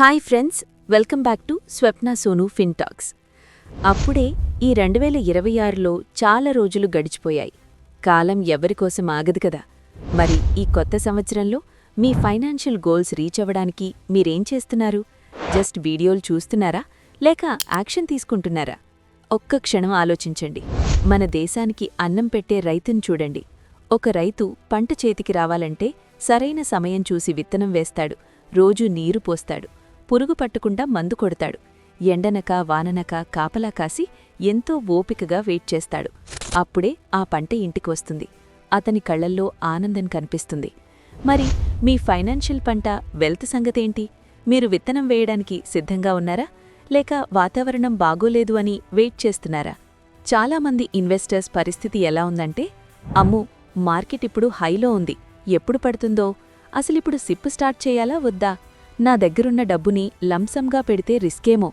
Hi friends welcome back to Swapna Sonu Fintalks. అప్పుడే ఈ రెండు వేల ఇరవై ఆరులో చాలా రోజులు గడిచిపోయాయి. కాలం ఎవరికోసం ఆగదు కదా. మరి ఈ కొత్త సంవత్సరంలో మీ ఫైనాన్షియల్ గోల్స్ రీచ్ అవ్వడానికి మీరేం చేస్తున్నారు? జస్ట్ వీడియోలు చూస్తున్నారా? లేక యాక్షన్ తీసుకుంటున్నారా? ఒక్క క్షణం ఆలోచించండి. మన దేశానికి అన్నం పెట్టే రైతును చూడండి. ఒక రైతు పంట చేతికి రావాలంటే సరైన సమయం చూసి విత్తనం వేస్తాడు. రోజు నీరు పోస్తాడు. పురుగు పట్టకుండా మందు కొడతాడు. ఎండనక వాననక కాపలా కాసి ఎంతో ఓపికగా వెయిట్ చేస్తాడు. అప్పుడే ఆ పంట ఇంటికి వస్తుంది అతని కళ్ళల్లో ఆనందం కనిపిస్తుంది. మరి మీ ఫైనాన్షియల్ పంట వెల్త్ సంగతేంటి? మీరు విత్తనం వేయడానికి సిద్ధంగా ఉన్నారా? లేక వాతావరణం బాగోలేదు అని వెయిట్ చేస్తున్నారా? చాలామంది ఇన్వెస్టర్స్ పరిస్థితి ఎలా ఉందంటే అమ్ము మార్కెట్ ఇప్పుడు హైలో ఉంది. ఎప్పుడు పడుతుందో? అసలిప్పుడు సిప్పు స్టార్ట్ చేయాలా వద్దా? నా దగ్గరున్న డబ్బుని లంసంగా పెడితే రిస్కేమో.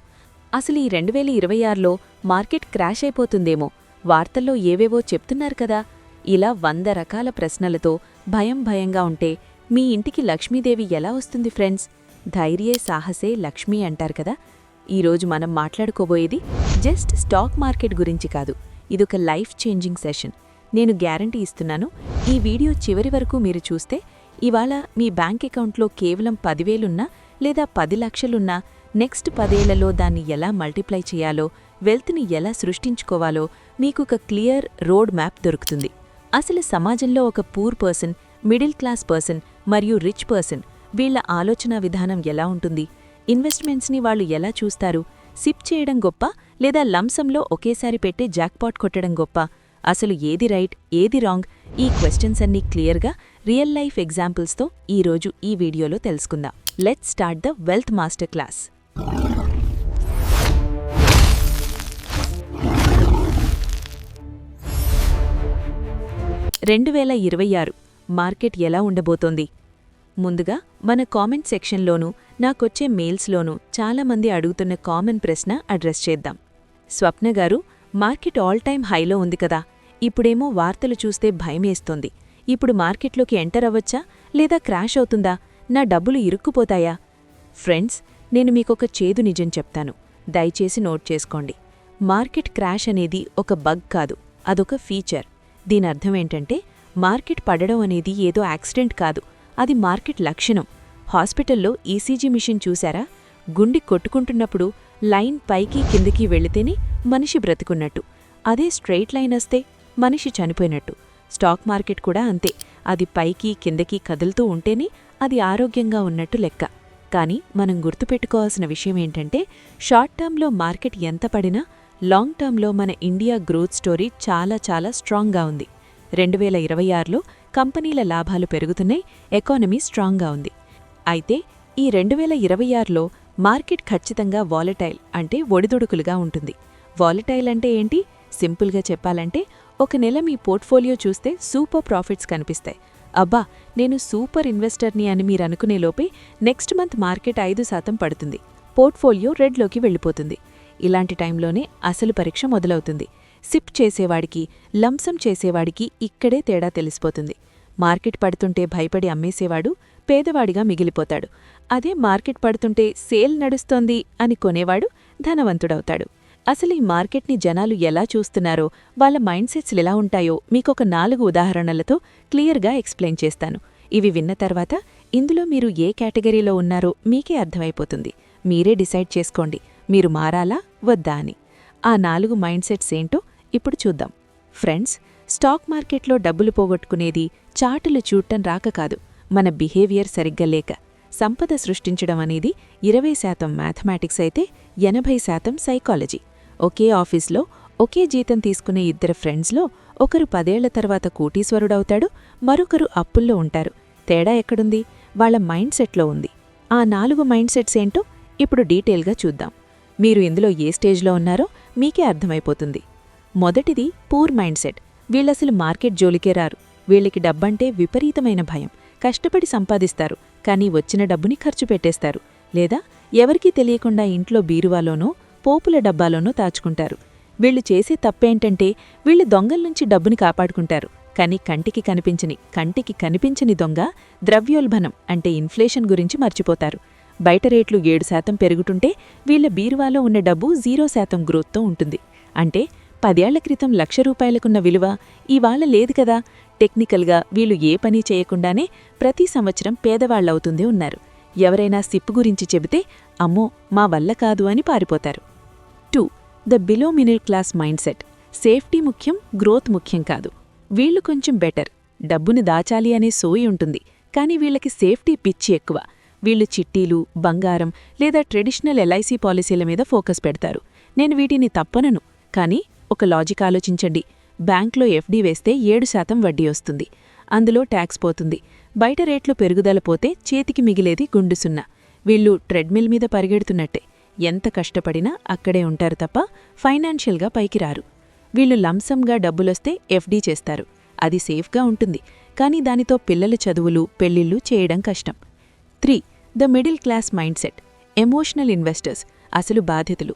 అసలు ఈ రెండు వేల ఇరవై ఆరులో మార్కెట్ క్రాష్ అయిపోతుందేమో. వార్తల్లో ఏవేవో చెప్తున్నారు కదా. ఇలా వంద రకాల ప్రశ్నలతో భయం భయంగా ఉంటే మీ ఇంటికి లక్ష్మీదేవి ఎలా వస్తుంది ఫ్రెండ్స్? ధైర్యే సాహసే లక్ష్మీ అంటారు కదా. ఈరోజు మనం మాట్లాడుకోబోయేది జస్ట్ స్టాక్ మార్కెట్ గురించి కాదు. ఇదొక లైఫ్ చేంజింగ్ సెషన్. నేను గ్యారంటీ ఇస్తున్నాను. ఈ వీడియో చివరి వరకు మీరు చూస్తే ఇవాళ మీ బ్యాంక్ అకౌంట్లో కేవలం పదివేలున్నా లేదా పది లక్షలున్నా నెక్స్ట్ పదేళ్ళలో దాన్ని ఎలా మల్టిప్లై చేయాలో వెల్త్ని ఎలా సృష్టించుకోవాలో మీకు ఒక క్లియర్ రోడ్ మ్యాప్ దొరుకుతుంది. అసలు సమాజంలో ఒక poor person middle class person మరియు రిచ్ పర్సన్ వీళ్ళ ఆలోచన విధానం ఎలా ఉంటుంది? ఇన్వెస్ట్మెంట్స్ని వాళ్ళు ఎలా చూస్తారు? సిప్ చేయడం గొప్ప లేదా లంసంలో ఒకేసారి పెట్టే జాక్పాట్ కొట్టడం గొప్ప? అసలు ఏది రైట్ ఏది రాంగ్? ఈ క్వశ్చన్స్ అన్నీ క్లియర్గా రియల్ లైఫ్ ఎగ్జాంపుల్స్తో ఈరోజు ఈ వీడియోలో తెలుసుకుందాం. Let start the wealth master class. రెండు వేల ఇరవై ఆరు మార్కెట్ ఎలా ఉండబోతోంది? ముందుగా మన కామెంట్ సెక్షన్లోనూ నాకొచ్చే మెయిల్స్లోనూ చాలామంది అడుగుతున్న కామన్ ప్రశ్న అడ్రస్ చేద్దాం. స్వప్న గారు మార్కెట్ ఆల్ టైమ్ హైలో ఉంది కదా ఇప్పుడేమో వార్తలు చూస్తే భయమేస్తోంది. ఇప్పుడు మార్కెట్లోకి ఎంటర్ అవ్వచ్చా? లేదా క్రాష్ అవుతుందా? నా డబ్బులు ఇరుక్కుపోతాయా? ఫ్రెండ్స్ నేను మీకొక చేదు నిజం చెప్తాను. దయచేసి నోట్ చేసుకోండి. మార్కెట్ క్రాష్ అనేది ఒక బగ్ కాదు అదొక ఫీచర్. దీని అర్థమేంటంటే మార్కెట్ పడడం అనేది ఏదో యాక్సిడెంట్ కాదు అది మార్కెట్ లక్షణం. హాస్పిటల్లో ఈసీజీ మిషన్ చూశారా గుండి కొట్టుకుంటున్నప్పుడు లైన్ పైకి కిందికి వెళితేనే మనిషి బ్రతుకున్నట్టు. అదే స్ట్రెయిట్ లైన్ వస్తే మనిషి చనిపోయినట్టు. స్టాక్ మార్కెట్ కూడా అంతే. అది పైకి కిందకి కదులుతూ ఉంటేనే అది ఆరోగ్యంగా ఉన్నట్టు లెక్క. కానీ మనం గుర్తుపెట్టుకోవాల్సిన విషయం ఏంటంటే షార్ట్ టర్మ్లో మార్కెట్ ఎంత పడినా లాంగ్ టర్మ్లో మన ఇండియా గ్రోత్ స్టోరీ చాలా చాలా స్ట్రాంగ్గా ఉంది. రెండు వేల ఇరవై ఆరులో కంపెనీల లాభాలు పెరుగుతున్నాయి ఎకానమీ స్ట్రాంగ్గా ఉంది. అయితే ఈ రెండు వేల ఇరవై ఆరులో మార్కెట్ ఖచ్చితంగా వాలటైల్ అంటే ఒడిదుడుకులుగా ఉంటుంది. వాలటైల్ అంటే ఏంటి? సింపుల్గా చెప్పాలంటే ఒక నెల మీ పోర్ట్ఫోలియో చూస్తే సూపర్ ప్రాఫిట్స్ కనిపిస్తాయి. అబ్బా నేను సూపర్ ఇన్వెస్టర్ని అని మీరు అనుకునే లోపే నెక్స్ట్ మంత్ మార్కెట్ ఐదు శాతం పడుతుంది. పోర్ట్ఫోలియో రెడ్లోకి వెళ్ళిపోతుంది. ఇలాంటి టైంలోనే అసలు పరీక్ష మొదలవుతుంది. సిప్ చేసేవాడికి లంసం చేసేవాడికి ఇక్కడే తేడా తెలిసిపోతుంది. మార్కెట్ పడుతుంటే భయపడి అమ్మేసేవాడు పేదవాడిగా మిగిలిపోతాడు. అదే మార్కెట్ పడుతుంటే సేల్ నడుస్తోంది అని కొనేవాడు ధనవంతుడవుతాడు. అసలు ఈ మార్కెట్ని జనాలు ఎలా చూస్తున్నారో వాళ్ళ మైండ్ సెట్స్ ఎలా ఉంటాయో మీకొక నాలుగు ఉదాహరణలతో క్లియర్గా ఎక్స్ప్లెయిన్ చేస్తాను. ఇవి విన్న తర్వాత ఇందులో మీరు ఏ కేటగిరీలో ఉన్నారో మీకే అర్థమైపోతుంది. మీరే డిసైడ్ చేసుకోండి. మీరు మారాలా వద్దా అని. ఆ నాలుగు మైండ్ సెట్స్ ఏంటో ఇప్పుడు చూద్దాం. ఫ్రెండ్స్ స్టాక్ మార్కెట్లో డబ్బులు పోగొట్టుకునేది చాటులు చూడటం రాక కాదు. మన బిహేవియర్ సరిగ్గా లేక. సంపద సృష్టించడం అనేది ఇరవై శాతం మ్యాథమెటిక్స్ అయితే ఎనభై శాతం సైకాలజీ. ఒకే ఆఫీస్లో ఒకే జీతం తీసుకునే ఇద్దరు ఫ్రెండ్స్లో ఒకరు పదేళ్ళ తర్వాత కూటీశ్వరుడవుతాడు మరొకరు అప్పుల్లో ఉంటారు. తేడా ఎక్కడుంది? వాళ్ళ మైండ్ సెట్లో ఉంది. ఆ నాలుగు మైండ్ సెట్స్ ఏంటో ఇప్పుడు డీటెయిల్గా చూద్దాం. మీరు ఇందులో ఏ స్టేజ్లో ఉన్నారో మీకే అర్థమైపోతుంది. మొదటిది పూర్ మైండ్ సెట్. వీళ్ళసలు మార్కెట్ జోలికే రారు. వీళ్ళకి డబ్బంటే విపరీతమైన భయం. కష్టపడి సంపాదిస్తారు కానీ వచ్చిన డబ్బుని ఖర్చు పెట్టేస్తారు. లేదా ఎవరికీ తెలియకుండా ఇంట్లో బీరువాలోనో పోపుల డబ్బాలోనూ దాచుకుంటారు. వీళ్ళు చేసే తప్పేంటంటే వీళ్ళు దొంగల్నుంచి డబ్బుని కాపాడుకుంటారు. కానీ కంటికి కనిపించని కంటికి కనిపించని దొంగ ద్రవ్యోల్బణం అంటే ఇన్ఫ్లేషన్ గురించి మర్చిపోతారు. బయట రేట్లు ఏడు శాతం పెరుగుతుంటే వీళ్ళ బీరువాలో ఉన్న డబ్బు జీరో శాతం గ్రోత్తో ఉంటుంది. అంటే పదేళ్ళ క్రితం లక్ష రూపాయలకున్న విలువ ఇవాళ లేదు కదా. టెక్నికల్గా వీళ్ళు ఏ పని చేయకుండానే ప్రతి సంవత్సరం పేదవాళ్ళవుతుందే ఉన్నారు. ఎవరైనా సిప్పు గురించి చెబితే అమ్మో మా వల్ల కాదు అని పారిపోతారు. The below middle class mind set. Safety ముఖ్యం గ్రోత్ ముఖ్యం కాదు. వీళ్ళు కొంచెం బెటర్. డబ్బుని దాచాలి అనే సోయి ఉంటుంది. కానీ వీళ్ళకి సేఫ్టీ పిచ్చి ఎక్కువ. వీళ్ళు చిట్టీలు బంగారం లేదా ట్రెడిషనల్ ఎల్ఐసి పాలసీల మీద ఫోకస్ పెడతారు. నేను వీటిని తప్పనను. కానీ ఒక లాజిక్ ఆలోచించండి. బ్యాంక్లో ఎఫ్డీ వేస్తే ఏడు శాతం వడ్డీ వస్తుంది. అందులో ట్యాక్స్ పోతుంది. బయట రేట్లు పెరుగుదల పోతే చేతికి మిగిలేది గుండు సున్నా. వీళ్ళు ట్రెడ్మిల్ మీద పరిగెడుతున్నట్టే. ఎంత కష్టపడినా అక్కడే ఉంటారు తప్ప ఫైనాన్షియల్గా పైకి రారు. వీళ్ళు లంసంగా డబ్బులొస్తే ఎఫ్డీ చేస్తారు. అది సేఫ్గా ఉంటుంది. కానీ దానితో పిల్లల చదువులు పెళ్ళిళ్ళు చేయడం కష్టం. Three the middle class mind set emotional investors అసలు బాధ్యతలు.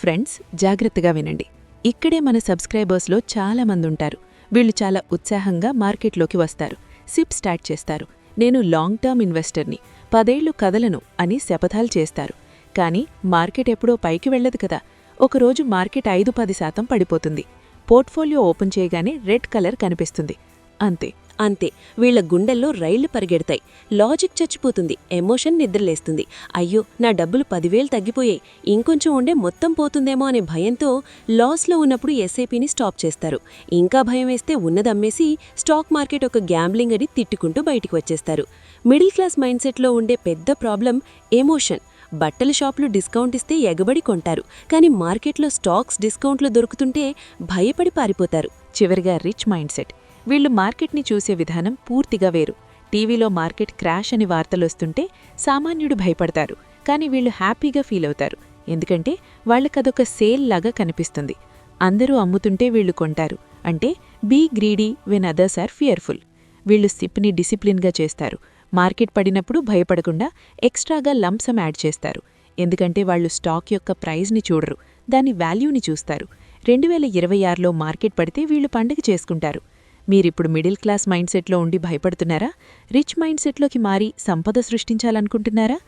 ఫ్రెండ్స్ జాగ్రత్తగా వినండి. ఇక్కడే మన సబ్స్క్రైబర్స్లో చాలామంది ఉంటారు. వీళ్ళు చాలా ఉత్సాహంగా మార్కెట్లోకి వస్తారు. సిప్ స్టార్ట్ చేస్తారు. నేను లాంగ్ టర్మ్ ఇన్వెస్టర్ని. పదేళ్ళు కదలను అని శపథాలు చేస్తారు. కానీ మార్కెట్ ఎప్పుడో పైకి వెళ్ళదు కదా. ఒకరోజు మార్కెట్ ఐదు పది శాతం పడిపోతుంది. పోర్ట్ఫోలియో ఓపెన్ చేయగానే రెడ్ కలర్ కనిపిస్తుంది. అంతే. అంతే. వీళ్ళ గుండెల్లో రైళ్ళు పరిగెడతాయి. లాజిక్ చచ్చిపోతుంది. ఎమోషన్ నిద్రలేస్తుంది. అయ్యో నా డబ్బులు పదివేలు తగ్గిపోయాయి. ఇంకొంచెం ఉండే మొత్తం పోతుందేమో అనే భయంతో లాస్లో ఉన్నప్పుడు ఎస్ఐపిని స్టాప్ చేస్తారు. ఇంకా భయం వేస్తే ఉన్నదమ్మేసి స్టాక్ మార్కెట్ ఒక గ్యాంబ్లింగ్ అని తిట్టుకుంటూ బయటికి వచ్చేస్తారు. మిడిల్ క్లాస్ మైండ్ సెట్లో ఉండే పెద్ద ప్రాబ్లం ఎమోషన్. బట్టల షాపులు డిస్కౌంట్ ఇస్తే ఎగబడి కొంటారు. కానీ మార్కెట్లో స్టాక్స్ డిస్కౌంట్లు దొరుకుతుంటే భయపడి పారిపోతారు. చివరిగా రిచ్ మైండ్ సెట్. వీళ్ళు మార్కెట్ని చూసే విధానం పూర్తిగా వేరు. టీవీలో మార్కెట్ క్రాష్ అని వార్తలొస్తుంటే సామాన్యుడు భయపడతారు. కానీ వీళ్ళు హ్యాపీగా ఫీల్ అవుతారు. ఎందుకంటే వాళ్ళకదొక సేల్ లాగా కనిపిస్తుంది. అందరూ అమ్ముతుంటే వీళ్ళు కొంటారు. అంటే be greedy when others are fearful. వీళ్ళు సిప్ని డిసిప్లిన్గా చేస్తారు. మార్కెట్ పడినప్పుడు భయపడకుండా ఎక్స్ట్రాగా లంప్సమ్ యాడ్ చేస్తారు. ఎందుకంటే వాళ్ళు స్టాక్ యొక్క ప్రైజ్ని చూడరు దాని వాల్యూని చూస్తారు. రెండు వేల ఇరవై ఆరులో మార్కెట్ పడితే వీళ్ళు పండుగ చేసుకుంటారు. మీరిప్పుడు మిడిల్ క్లాస్ మైండ్ సెట్లో ఉండి భయపడుతున్నారా? రిచ్ మైండ్ సెట్లోకి మారి సంపద సృష్టించాలనుకుంటున్నారా?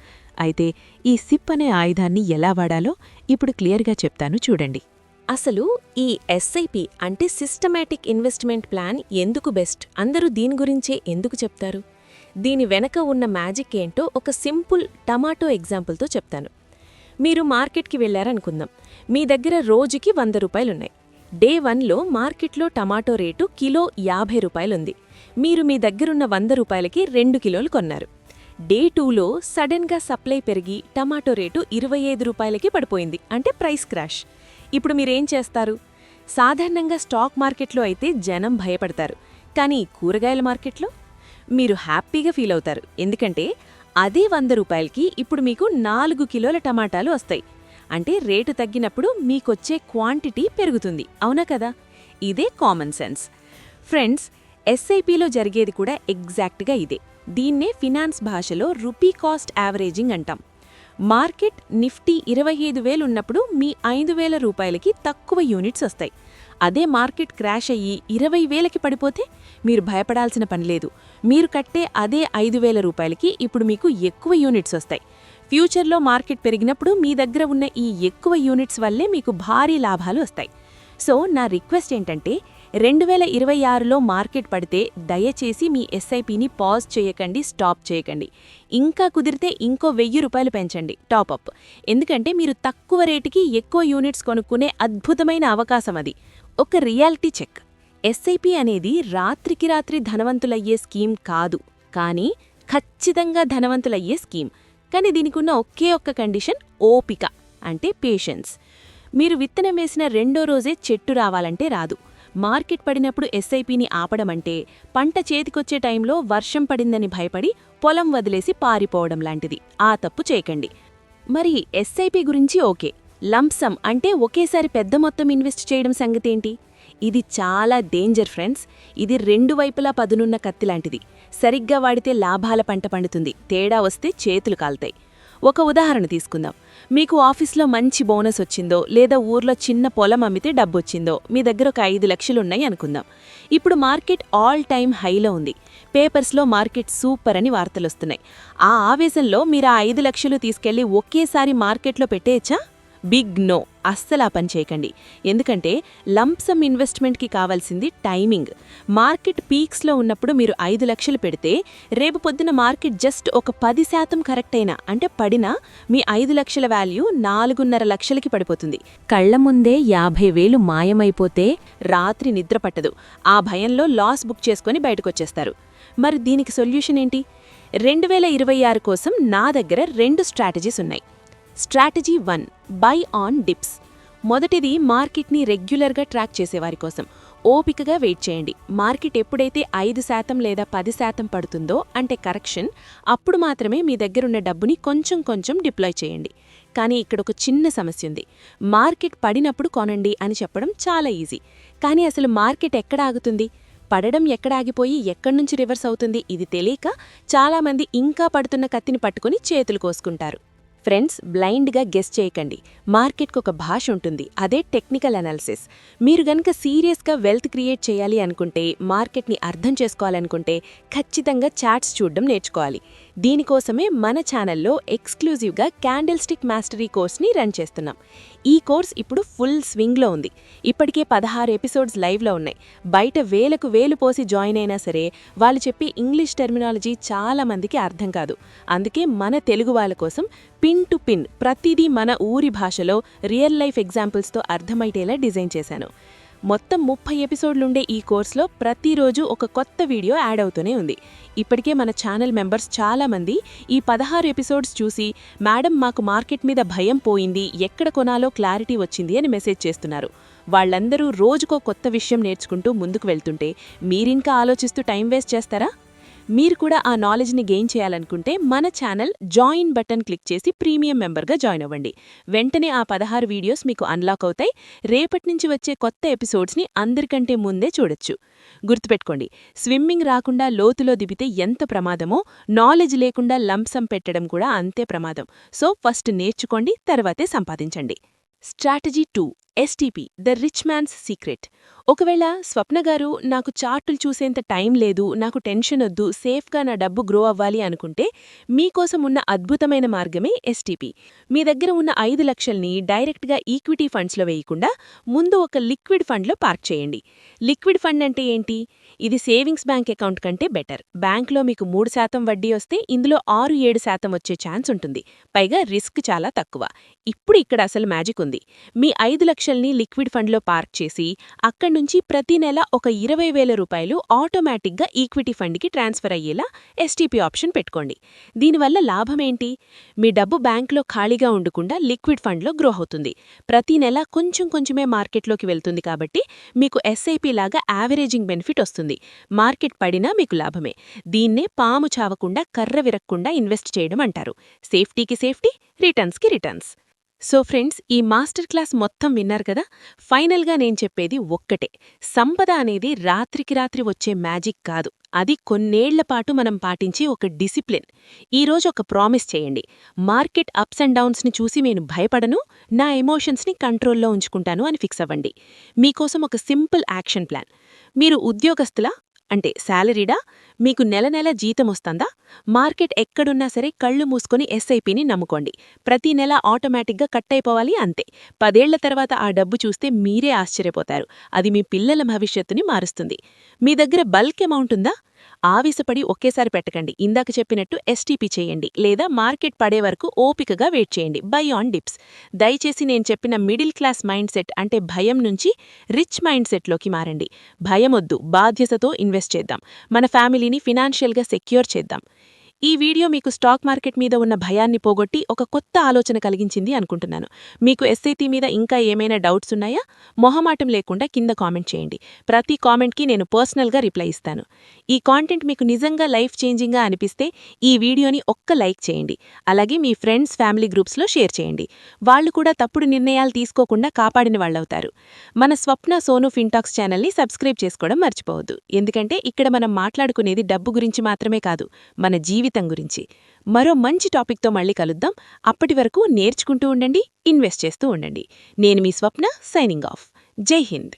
అయితే ఈ సిప్ అనే ఆయుధాన్ని ఎలా వాడాలో ఇప్పుడు క్లియర్గా చెప్తాను చూడండి. అసలు ఈ ఎస్ఐపి అంటే సిస్టమాటిక్ ఇన్వెస్ట్మెంట్ ప్లాన్ ఎందుకు బెస్ట్? అందరూ దీని గురించే ఎందుకు చెప్తారు? దీని వెనక ఉన్న మ్యాజిక్ ఏంటో ఒక సింపుల్ టమాటో ఎగ్జాంపుల్తో చెప్తాను. మీరు మార్కెట్కి వెళ్ళారనుకుందాం. మీ దగ్గర రోజుకి వంద రూపాయలున్నాయి. డే వన్లో మార్కెట్లో టమాటో రేటు కిలో యాభై రూపాయలుంది. మీరు మీ దగ్గరున్న వంద రూపాయలకి రెండు కిలోలు కొన్నారు. డే టూలో సడన్గా సప్లై పెరిగి టమాటో రేటు ఇరవై ఐదు రూపాయలకి పడిపోయింది. అంటే ప్రైస్ క్రాష్. ఇప్పుడు మీరేం చేస్తారు? సాధారణంగా స్టాక్ మార్కెట్లో అయితే జనం భయపడతారు. కానీ కూరగాయల మార్కెట్లో? మీరు హ్యాపీగా ఫీల్ అవుతారు. ఎందుకంటే అదే వంద రూపాయలకి ఇప్పుడు మీకు నాలుగు కిలోల టమాటాలు వస్తాయి. అంటే రేటు తగ్గినప్పుడు మీకొచ్చే క్వాంటిటీ పెరుగుతుంది. అవునా కదా? ఇదే కామన్ సెన్స్. ఫ్రెండ్స్ ఎస్ఐపిలో జరిగేది కూడా ఎగ్జాక్ట్గా ఇదే. దీన్నే ఫినాన్స్ భాషలో రుపీ కాస్ట్ యావరేజింగ్ అంటాం. మార్కెట్ నిఫ్టీ ఇరవై ఐదు వేలున్నప్పుడు మీ ఐదు వేల రూపాయలకి తక్కువ యూనిట్స్ వస్తాయి. అదే మార్కెట్ క్రాష్ అయ్యి ఇరవై వేలకి పడిపోతే మీరు భయపడాల్సిన పనిలేదు మీరు కట్టే అదే ఐదు వేల రూపాయలకి ఇప్పుడు మీకు ఎక్కువ యూనిట్స్ వస్తాయి. ఫ్యూచర్లో మార్కెట్ పెరిగినప్పుడు మీ దగ్గర ఉన్న ఈ ఎక్కువ యూనిట్స్ వల్లే మీకు భారీ లాభాలు వస్తాయి. సో నా రిక్వెస్ట్ ఏంటంటే రెండు వేల ఇరవై ఆరులో మార్కెట్ పడితే దయచేసి మీ ఎస్ఐపిని పాజ్ చేయకండి స్టాప్ చేయకండి. ఇంకా కుదిరితే ఇంకో వెయ్యి రూపాయలు పెంచండి టాపప్ ఎందుకంటే మీరు తక్కువ రేటుకి ఎక్కువ యూనిట్స్ కొనుక్కునే అద్భుతమైన అవకాశం అది. ఒక రియాలిటీ చెక్. ఎస్ఐపి అనేది రాత్రికి రాత్రి ధనవంతులయ్యే స్కీమ్ కాదు. కానీ ఖచ్చితంగా ధనవంతులయ్యే స్కీమ్. కానీ దీనికున్న ఒకే ఒక్క కండిషన్ ఓపిక అంటే పేషెన్స్. మీరు విత్తనం వేసిన రెండో రోజే చెట్టు రావాలంటే రాదు. మార్కెట్ పడినప్పుడు ఎస్ఐపిని ఆపడమంటే పంట చేతికొచ్చే టైంలో వర్షం పడిందని భయపడి పొలం వదిలేసి పారిపోవడం లాంటిది. ఆ తప్పు చేయకండి. మరి ఎస్ఐపి గురించి ఓకే. లంప్సమ్ అంటే ఒకేసారి పెద్ద మొత్తం ఇన్వెస్ట్ చేయడం సంగతేంటి? ఇది చాలా డేంజర్ ఫ్రెండ్స్. ఇది రెండు వైపులా పదునున్న కత్తిలాంటిది. సరిగ్గా వాడితే లాభాల పంట పండుతుంది. తేడా వస్తే చేతులు కాలుతాయి. ఒక ఉదాహరణ తీసుకుందాం. మీకు ఆఫీస్లో మంచి బోనస్ వచ్చిందో లేదా ఊర్లో చిన్న పొలం అమ్మితే డబ్బొచ్చిందో మీ దగ్గర ఒక ఐదు లక్షలున్నాయి అనుకుందాం. ఇప్పుడు మార్కెట్ ఆల్ టైమ్ హైలో ఉంది. పేపర్స్లో మార్కెట్ సూపర్ అని వార్తలొస్తున్నాయి. ఆ ఆవేశంలో మీరు ఆ ఐదు లక్షలు తీసుకెళ్ళి ఒకేసారి మార్కెట్లో పెట్టేయచ్చా? బిగ్ నో అస్సలు ఆ పని చేయకండి. ఎందుకంటే లంప్సమ్ ఇన్వెస్ట్మెంట్కి కావాల్సింది టైమింగ్. మార్కెట్ పీక్స్లో ఉన్నప్పుడు మీరు ఐదు లక్షలు పెడితే రేపు పొద్దున మార్కెట్ జస్ట్ ఒక పది శాతం కరెక్ట్ అయినా అంటే పడినా మీ ఐదు లక్షల వాల్యూ నాలుగున్నర లక్షలకి పడిపోతుంది. కళ్ళ ముందే యాభై వేలు మాయమైపోతే రాత్రి నిద్ర పట్టదు. ఆ భయంలో లాస్ బుక్ చేసుకుని బయటకొచ్చేస్తారు. మరి దీనికి సొల్యూషన్ ఏంటి? రెండు వేల ఇరవై ఆరు కోసం నా దగ్గర రెండు స్ట్రాటజీస్ ఉన్నాయి. Strategy one buy on dips మొదటిది మార్కెట్ని రెగ్యులర్గా ట్రాక్ చేసేవారి కోసం. ఓపికగా వెయిట్ చేయండి. మార్కెట్ ఎప్పుడైతే ఐదు శాతం లేదా పది శాతం పడుతుందో అంటే కరెక్షన్ అప్పుడు మాత్రమే మీ దగ్గరున్న డబ్బుని కొంచెం కొంచెం డిప్లాయ్ చేయండి. కానీ ఇక్కడ ఒక చిన్న సమస్య ఉంది. మార్కెట్ పడినప్పుడు కొనండి అని చెప్పడం చాలా ఈజీ. కానీ అసలు మార్కెట్ ఎక్కడ ఆగుతుంది? పడడం ఎక్కడ ఆగిపోయి ఎక్కడ్నుంచి రివర్స్ అవుతుంది? ఇది తెలియక చాలామంది ఇంకా పడుతున్న కత్తిని పట్టుకుని చేతులు కోసుకుంటారు. ఫ్రెండ్స్ బ్లైండ్గా గెస్ చేయకండి. మార్కెట్కి ఒక భాష ఉంటుంది అదే టెక్నికల్ అనాలిసిస్. మీరు గనక సీరియస్గా వెల్త్ క్రియేట్ చేయాలి అనుకుంటే మార్కెట్ని అర్థం చేసుకోవాలనుకుంటే ఖచ్చితంగా చాట్స్ చూడడం నేర్చుకోవాలి. దీనికోసమే మన ఛానల్లో ఎక్స్క్లూజివ్గా క్యాండిల్ స్టిక్ మాస్టరీ కోర్స్ని రన్ చేస్తున్నాం. ఈ కోర్స్ ఇప్పుడు ఫుల్ స్వింగ్లో ఉంది. ఇప్పటికే పదహారు ఎపిసోడ్స్ లైవ్లో ఉన్నాయి. బయట వేలకు వేలు పోసి జాయిన్ అయినా సరే వాళ్ళు చెప్పి ఇంగ్లీష్ టెర్మినాలజీ చాలామందికి అర్థం కాదు. అందుకే మన తెలుగు వాళ్ళ కోసం పిన్ టు పిన్ ప్రతిదీ మన ఊరి భాషలో రియల్ లైఫ్ ఎగ్జాంపుల్స్తో అర్థమయ్యేలా డిజైన్ చేశాను. మొత్తం ముప్పై ఎపిసోడ్లుండే ఈ కోర్సులో ప్రతిరోజు ఒక కొత్త వీడియో యాడ్ అవుతూనే ఉంది. ఇప్పటికే మన ఛానల్ మెంబర్స్ చాలామంది ఈ పదహారు ఎపిసోడ్స్ చూసి మేడం మాకు మార్కెట్ మీద భయం పోయింది ఎక్కడ కొనాలో క్లారిటీ వచ్చింది అని మెసేజ్ చేస్తున్నారు. వాళ్ళందరూ రోజుకో కొత్త విషయం నేర్చుకుంటూ ముందుకు వెళ్తుంటే మీరింకా ఆలోచిస్తూ టైం వేస్ట్ చేస్తారా? మీరు కూడా ఆ నాలెడ్జ్ని గెయిన్ చేయాలనుకుంటే మన ఛానల్ జాయిన్ బటన్ క్లిక్ చేసి ప్రీమియం మెంబర్గా జాయిన్ అవ్వండి. వెంటనే ఆ పదహారు వీడియోస్ మీకు అన్లాక్ అవుతాయి. రేపటి నుంచి వచ్చే కొత్త ఎపిసోడ్స్ని అందరికంటే ముందే చూడొచ్చు. గుర్తుపెట్టుకోండి స్విమ్మింగ్ రాకుండా లోతులో దిగితే ఎంత ప్రమాదమో నాలెడ్జ్ లేకుండా లంప్సం పెట్టడం కూడా అంతే ప్రమాదం. సో ఫస్ట్ నేర్చుకోండి తర్వాతే సంపాదించండి. Strategy two STP the rich man's secret ఒకవేళ స్వప్న గారు నాకు చార్టులు చూసేంత టైం లేదు నాకు టెన్షన్ వద్దు సేఫ్గా నా డబ్బు గ్రో అవ్వాలి అనుకుంటే మీకోసం ఉన్న అద్భుతమైన మార్గమే ఎస్టీపీ మీ దగ్గర ఉన్న ఐదు లక్షల్ని డైరెక్ట్గా ఈక్విటీ ఫండ్స్లో వేయకుండా ముందు ఒక లిక్విడ్ ఫండ్లో పార్క్ చేయండి. లిక్విడ్ ఫండ్ అంటే ఏంటి? ఇది సేవింగ్స్ బ్యాంక్ అకౌంట్ కంటే బెటర్. బ్యాంక్లో మీకు మూడు శాతం వడ్డీ వస్తే ఇందులో ఆరు ఏడు శాతం వచ్చే ఛాన్స్ ఉంటుంది. పైగా రిస్క్ చాలా తక్కువ. ఇప్పుడు ఇక్కడ అసలు మ్యాజిక్ ఉంది. మీ ఐదు లక్షల్ని లిక్విడ్ ఫండ్లో పార్క్ చేసి అక్కడి నుంచి ప్రతి నెల ఒక ఇరవై వేల రూపాయలు ఆటోమేటిక్గా ఈక్విటీ ఫండ్కి ట్రాన్స్ఫర్ అయ్యేలా ఎస్టీపీ ఆప్షన్ పెట్టుకోండి. దీనివల్ల లాభమేంటి మీ డబ్బు బ్యాంక్లో ఖాళీగా ఉండకుండా లిక్విడ్ ఫండ్లో గ్రో అవుతుంది. ప్రతి నెల కొంచెం కొంచెమే మార్కెట్లోకి వెళ్తుంది కాబట్టి మీకు ఎస్ఐపి లాగా యావరేజింగ్ బెనిఫిట్ వస్తుంది. మార్కెట్ పడినా మీకు లాభమే. దీన్నే పాము చావకుండా కర్ర విరక్కుండా ఇన్వెస్ట్ చేయడం అంటారు. సేఫ్టీకి సేఫ్టీ రిటర్న్స్కి రిటర్న్స్. సో ఫ్రెండ్స్ ఈ మాస్టర్ క్లాస్ మొత్తం విన్నారు కదా? ఫైనల్గా నేను చెప్పేది ఒక్కటే. సంపద అనేది రాత్రికి రాత్రి వచ్చే మ్యాజిక్ కాదు. అది కొన్నేళ్ళపాటు మనం పాటించే ఒక డిసిప్లిన్. ఈరోజు ఒక ప్రామిస్ చేయండి. మార్కెట్ అప్స్ అండ్ డౌన్స్ని చూసి నేను భయపడను నా ఎమోషన్స్ని కంట్రోల్లో ఉంచుకుంటాను అని ఫిక్స్ అవ్వండి. మీకోసం ఒక సింపుల్ యాక్షన్ ప్లాన్. మీరు ఉద్యోగస్తులా? అంటే శాలరీడా మీకు నెల నెల జీతం వస్తుందా? మార్కెట్ ఎక్కడున్నా సరే కళ్ళు మూసుకొని ఎస్ఐపిని నమ్ముకోండి. ప్రతి నెల ఆటోమేటిక్గా కట్ అయిపోవాలి అంతే. పదేళ్ళ తర్వాత ఆ డబ్బు చూస్తే మీరే ఆశ్చర్యపోతారు. అది మీ పిల్లల భవిష్యత్తుని మారుస్తుంది. మీ దగ్గర బల్క్ అమౌంట్ ఉందా? ఆవేశపడి ఒకేసారి పెట్టకండి. ఇందాక చెప్పినట్టు ఎస్టీపీ చేయండి. లేదా మార్కెట్ పడే వరకు ఓపికగా వెయిట్ చేయండి. Buy on dips. దయచేసి నేను చెప్పిన మిడిల్ క్లాస్ మైండ్ సెట్ అంటే భయం నుంచి రిచ్ మైండ్ సెట్లోకి మారండి. భయమొద్దు. బాధ్యతతో ఇన్వెస్ట్ చేద్దాం. మన ఫ్యామిలీ ఫ్యామిలీని ఫినాన్షియల్గా సెక్యూర్ చేద్దాం ఈ వీడియో మీకు స్టాక్ మార్కెట్ మీద ఉన్న భయాన్ని పోగొట్టి ఒక కొత్త ఆలోచన కలిగించింది అనుకుంటున్నాను. మీకు ఎస్ఐటీ మీద ఇంకా ఏమైనా డౌట్స్ ఉన్నాయా? మొహమాటం లేకుండా కింద కామెంట్ చేయండి. ప్రతి కామెంట్కి నేను పర్సనల్గా రిప్లై ఇస్తాను. ఈ కాంటెంట్ మీకు నిజంగా లైఫ్ చేంజింగ్గా అనిపిస్తే ఈ వీడియోని ఒక్క లైక్ చేయండి. అలాగే మీ ఫ్రెండ్స్ ఫ్యామిలీ గ్రూప్స్లో షేర్ చేయండి. వాళ్ళు కూడా తప్పుడు నిర్ణయాలు తీసుకోకుండా కాపాడిన వాళ్ళవుతారు. మన స్వప్న సోను ఫిన్టాక్స్ ఛానల్ని సబ్స్క్రైబ్ చేసుకోవడం మర్చిపోవద్దు. ఎందుకంటే ఇక్కడ మనం మాట్లాడుకునేది డబ్బు గురించి మాత్రమే కాదు మన జీవితం జీవితం గురించి. మరో మంచి టాపిక్తో మళ్ళీ కలుద్దాం. అప్పటి వరకు నేర్చుకుంటూ ఉండండి ఇన్వెస్ట్ చేస్తూ ఉండండి. నేను మీ స్వప్న సైనింగ్ ఆఫ్. జై హింద్.